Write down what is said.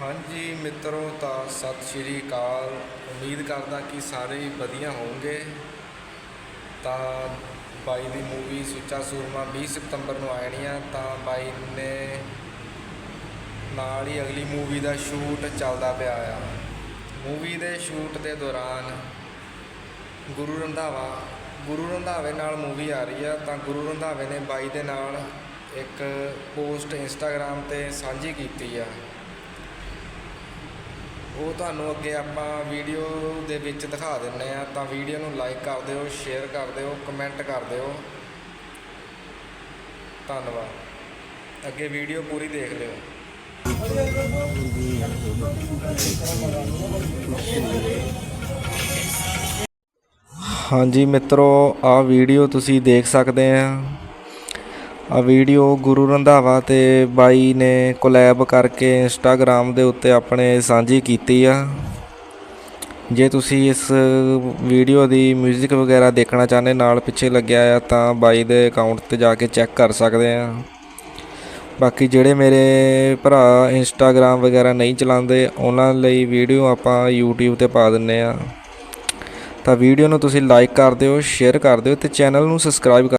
ਹਾਂਜੀ ਮਿੱਤਰੋ, ਤਾਂ ਸਤਿ ਸ਼੍ਰੀ ਅਕਾਲ। ਉਮੀਦ ਕਰਦਾ ਕਿ ਸਾਰੇ ਹੀ ਵਧੀਆ ਹੋਣਗੇ ਤਾਂ ਬਾਈ ਦੀ ਮੂਵੀ ਸੁੱਚਾ ਸੂਰਮਾ 20 ਸਤੰਬਰ ਨੂੰ ਆਣੀ ਆ। ਤਾਂ ਬਾਈ ਨੇ ਨਾਲ ਹੀ ਅਗਲੀ ਮੂਵੀ ਦਾ ਸ਼ੂਟ ਚੱਲਦਾ ਪਿਆ ਆ। ਮੂਵੀ ਦੇ ਸ਼ੂਟ ਦੇ ਦੌਰਾਨ ਗੁਰੂ ਰੰਧਾਵਾ, ਗੁਰੂ ਰੰਧਾਵੇ ਨਾਲ ਮੂਵੀ ਆ ਰਹੀ ਆ। ਤਾਂ ਗੁਰੂ ਰੰਧਾਵੇ ਨੇ ਬਾਈ ਦੇ ਨਾਲ ਇੱਕ ਪੋਸਟ ਇੰਸਟਾਗ੍ਰam ਤੇ ਸਾਂਝੀ ਕੀਤੀ ਆ। ਉਹ ਤੁਹਾਨੂੰ ਅੱਗੇ ਆਪਾਂ ਵੀਡੀਓ ਦੇ ਵਿੱਚ ਦਿਖਾ ਦਿੰਨੇ ਆ ਤਾਂ ਵੀਡੀਓ ਨੂੰ ਲਾਈਕ ਕਰ ਦਿਓ ਸ਼ੇਅਰ ਕਰ ਦਿਓ ਕਮੈਂਟ ਕਰ ਦਿਓ। ਧੰਨਵਾਦ। ਅੱਗੇ ਵੀਡੀਓ ਪੂਰੀ ਦੇਖ ਲਿਓ। ਹਾਂਜੀ ਮਿੱਤਰੋ ਆ ਵੀਡੀਓ ਤੁਸੀਂ ਦੇਖ ਸਕਦੇ ਆ ਆ ਵੀਡੀਓ ਗੁਰੂ ਰੰਧਾਵਾ ਤੇ ਬਾਈ ਨੇ ਕੋਲੈਬ ਕਰਕੇ ਇੰਸਟਾਗ੍ਰam ਦੇ ਉੱਤੇ ਆਪਣੇ ਸਾਂਝੀ ਕੀਤੀ ਆ। ਜੇ ਤੁਸੀਂ ਇਸ ਵੀਡੀਓ ਦੀ 뮤직 ਵਗੈਰਾ ਦੇਖਣਾ ਚਾਹੁੰਦੇ, ਨਾਲ ਪਿੱਛੇ ਲੱਗਿਆ ਆ, ਤਾਂ ਬਾਈ ਦੇ ਅਕਾਊਂਟ ਤੇ ਜਾ ਕੇ ਚੈੱਕ ਕਰ ਸਕਦੇ ਆ। ਬਾਕੀ ਜਿਹੜੇ ਮੇਰੇ ਭਰਾ ਇੰਸਟਾਗ੍ਰam ਵਗੈਰਾ ਨਹੀਂ ਚਲਾਉਂਦੇ, ਉਹਨਾਂ ਲਈ ਵੀਡੀਓ ਆਪਾਂ YouTube ਤੇ ਪਾ ਦਿੰਨੇ ਆ। ਤਾਂ ਵੀਡੀਓ ਨੂੰ ਤੁਸੀਂ ਲਾਈਕ ਕਰ ਦਿਓ ਸ਼ੇਅਰ ਕਰ ਦਿਓ ਤੇ ਚੈਨਲ ਨੂੰ ਸਬਸਕ੍ਰਾਈਬ ਕਰ